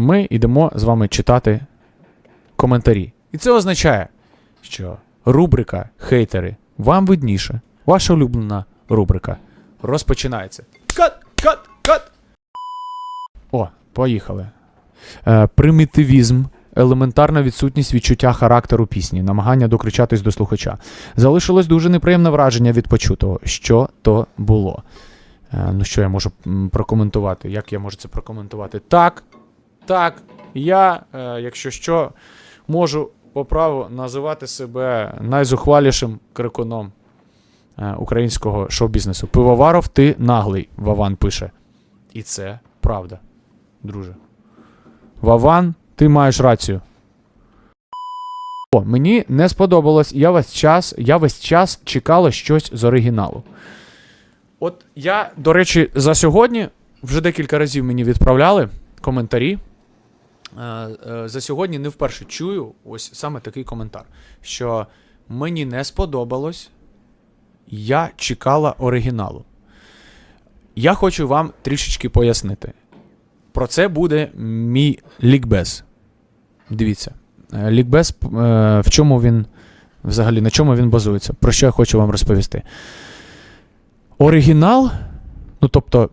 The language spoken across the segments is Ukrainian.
ми йдемо з вами читати коментарі. І це означає, що рубрика Хейтери вам видніше. Ваша улюблена рубрика розпочинається. Кат, кат, кат. О, поїхали. Е, примітивізм, елементарна відсутність відчуття характеру пісні, намагання докричатись до слухача. Залишилось дуже неприємне враження від почутого. Що то було? Е, ну, що я можу прокоментувати? Як я можу це прокоментувати? Так, так, я, е, якщо що, можу по праву називати себе найзухвалішим крикуном е, українського шоу-бізнесу. Пивоваров, ти наглий, Ваван пише. І це правда, друже. Ваван, ти маєш рацію. О, мені не сподобалось. Я весь час, я весь час чекала щось з оригіналу. От я, до речі, за сьогодні вже декілька разів мені відправляли коментарі. Е, е, За сьогодні не вперше чую ось саме такий коментар, що мені не сподобалось, я чекала оригіналу. Я хочу вам трішечки пояснити. Про це буде мій лікбез. Дивіться. Е, Лікбез, в чому він взагалі, на чому він базується? Про що я хочу вам розповісти. Оригінал, ну тобто,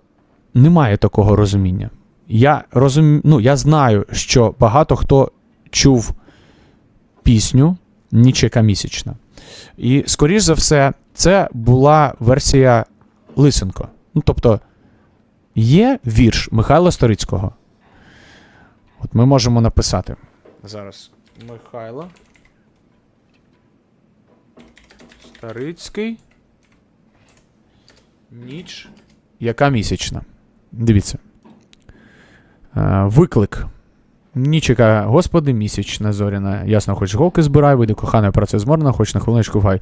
немає такого розуміння. Я розум... ну, я знаю, що багато хто чув пісню Нічека місячна. І, скоріш за все, це була версія Лисенко. Ну, тобто, є вірш Михайла Сторицького. От ми можемо написати. Зараз. Михайло. Старицький. Ніч. Яка місячна? Дивіться. Е, виклик. Ніч, яка, Господи, місячна зоряна. Ясно, хоч голки збирай, вийди кохана праця зморна, хоч на хвилиночку гай.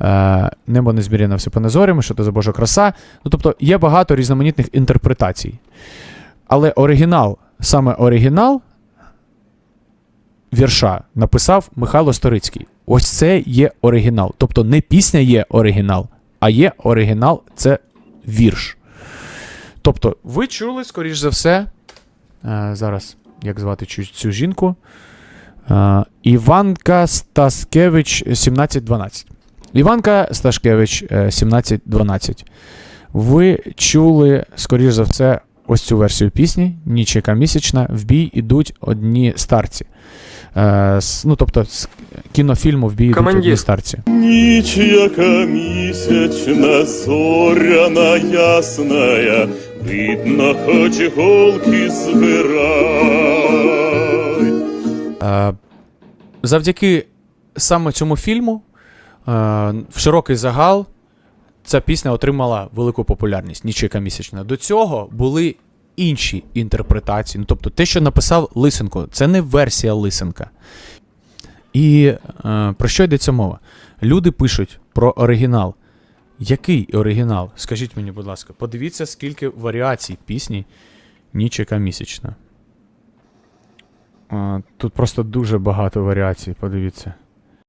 Е, небо не зміряно все понад зорями, що це за Божа краса. Ну, тобто є багато різноманітних інтерпретацій. Але оригінал, саме оригінал вірша написав Михайло Сторицький. Ось це є оригінал. Тобто не пісня є оригінал, а є оригінал це вірш. Тобто, ви чули, скоріш за все, зараз, як звати цю, цю жінку? Е, Іванка Стаскевич 1712. Іванка Сташкевич е, 1712. Ви чули, скоріш за все, ось цю версію пісні Ніч яка місячна, в бій ідуть одні старці. Е, с- ну, тобто, з кінофільму в бій ідуть одні старці. Ніч, яка місячна, зоряна ясная, видно, хоч голки збирай. Е, завдяки саме цьому фільму е, в широкий загал ця пісня отримала велику популярність Нічика місячна. До цього були інші інтерпретації. Ну, тобто, те, що написав Лисенко, це не версія Лисенка. І е, про що йдеться мова? Люди пишуть про оригінал. Який оригінал? Скажіть мені, будь ласка, подивіться, скільки варіацій пісні Нічика місячна. А, Тут просто дуже багато варіацій, подивіться.